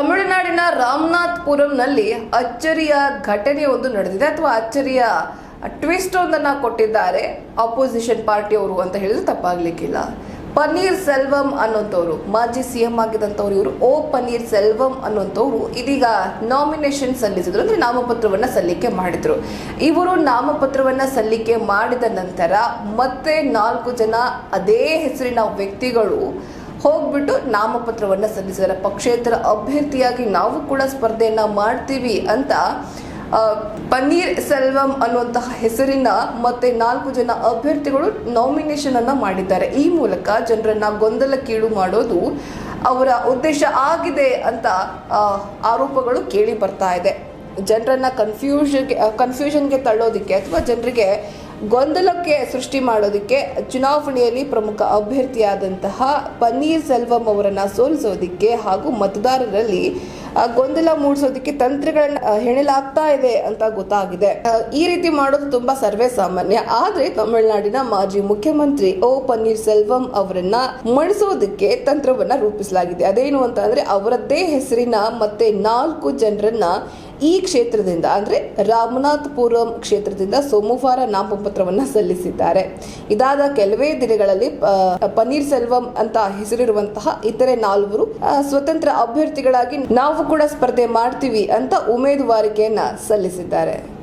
ತಮಿಳುನಾಡಿನ ರಾಮನಾಥ್ಪುರಂನಲ್ಲಿ ಅಚ್ಚರಿಯ ಘಟನೆಯೊಂದು ನಡೆದಿದೆ ಅಥವಾ ಅಚ್ಚರಿಯ ಟ್ವಿಸ್ಟ್ ಒಂದನ್ನ ಕೊಟ್ಟಿದ್ದಾರೆ. ಅಪೋಸಿಷನ್ ಪಾರ್ಟಿಯವರು ಅಂತ ಹೇಳಿದ್ರೆ ತಪ್ಪಾಗ್ಲಿಕ್ಕಿಲ್ಲ. ಪನ್ನೀರ್ ಸೆಲ್ವಂ ಅನ್ನೋಂಥವ್ರು, ಮಾಜಿ ಸಿ ಎಂ ಆಗಿದ್ದಂಥವ್ರು ಇವರು, ಓ ಪನ್ನೀರ್ ಸೆಲ್ವಂ ಅನ್ನೋಂಥವ್ರು ಇದೀಗ ನಾಮಿನೇಷನ್ ಸಲ್ಲಿಸಿದ್ರು ಅಂದರೆ ನಾಮಪತ್ರವನ್ನು ಸಲ್ಲಿಕೆ ಮಾಡಿದರು. ಇವರು ನಾಮಪತ್ರವನ್ನು ಸಲ್ಲಿಕೆ ಮಾಡಿದ ನಂತರ ಮತ್ತೆ ನಾಲ್ಕು ಜನ ಅದೇ ಹೆಸರಿನ ವ್ಯಕ್ತಿಗಳು ಹೋಗ್ಬಿಟ್ಟು ನಾಮಪತ್ರವನ್ನ ಸಲ್ಲಿಸಿದ್ದಾರೆ. ಪಕ್ಷೇತರ ಅಭ್ಯರ್ಥಿಯಾಗಿ ನಾವು ಕೂಡ ಸ್ಪರ್ಧೆಯನ್ನ ಮಾಡ್ತೀವಿ ಅಂತ ಪನ್ನೀರ್ ಸೆಲ್ವಂ ಅನ್ನುವಂತಹ ಹೆಸರಿನ ಮತ್ತೆ ನಾಲ್ಕು ಜನ ಅಭ್ಯರ್ಥಿಗಳು ನಾಮಿನೇಷನ್ ಅನ್ನ ಮಾಡಿದ್ದಾರೆ. ಈ ಮೂಲಕ ಜನರನ್ನ ಕೀಳು ಮಾಡೋದು ಅವರ ಉದ್ದೇಶ ಆಗಿದೆ ಅಂತ ಆರೋಪಗಳು ಕೇಳಿ ಬರ್ತಾ ಇದೆ. ಜನರನ್ನ ಕನ್ಫ್ಯೂಷನ್ಗೆ ಕನ್ಫ್ಯೂಷನ್ಗೆ ತಳ್ಳೋದಕ್ಕೆ ಅಥವಾ ಜನರಿಗೆ ಗೊಂದಲಕ್ಕೆ ಸೃಷ್ಟಿ ಮಾಡೋದಕ್ಕೆ ಚುನಾವಣೆಯಲ್ಲಿ ಪ್ರಮುಖ ಅಭ್ಯರ್ಥಿಯಾದಂತಹ ಪನ್ನೀರ್ ಸೆಲ್ವಂ ಅವರನ್ನು ಸೋಲಿಸೋದಕ್ಕೆ ಹಾಗೂ ಮತದಾರರಲ್ಲಿ ಗೊಂದಲ ಮೂಡಿಸೋದಕ್ಕೆ ತಂತ್ರಗಳನ್ನ ಹೆಣಲಾಗ್ತಾ ಇದೆ ಅಂತ ಗೊತ್ತಾಗಿದೆ. ಈ ರೀತಿ ಮಾಡೋದು ತುಂಬಾ ಸರ್ವೇ ಸಾಮಾನ್ಯ. ಆದ್ರೆ ತಮಿಳುನಾಡಿನ ಮಾಜಿ ಮುಖ್ಯಮಂತ್ರಿ ಓ ಪನ್ನೀರ್ ಸೆಲ್ವಂ ಅವರನ್ನ ಮಣಿಸೋದಕ್ಕೆ ತಂತ್ರವನ್ನ ರೂಪಿಸಲಾಗಿದೆ. ಅದೇನು ಅಂತ ಅಂದ್ರೆ ಅವರದ್ದೇ ಹೆಸರಿನ ಮತ್ತೆ ನಾಲ್ಕು ಜನರನ್ನ ಈ ಕ್ಷೇತ್ರದಿಂದ, ಅಂದರೆ ರಾಮನಾಥಪುರಂ ಕ್ಷೇತ್ರದಿಂದ ಸೋಮವಾರ ನಾಮಪತ್ರವನ್ನು ಸಲ್ಲಿಸಿದ್ದಾರೆ. ಇದಾದ ಕೆಲವೇ ದಿನಗಳಲ್ಲಿ ಪನ್ನೀರ್ ಸೆಲ್ವಂ ಅಂತ ಹೆಸರಿರುವಂತಹ ಇತರೆ ನಾಲ್ವರು ಸ್ವತಂತ್ರ ಅಭ್ಯರ್ಥಿಗಳಾಗಿ ನಾವು ಕೂಡ ಸ್ಪರ್ಧೆ ಮಾಡ್ತೀವಿ ಅಂತ ಉಮೇದುವಾರಿಕೆಯನ್ನ ಸಲ್ಲಿಸಿದ್ದಾರೆ.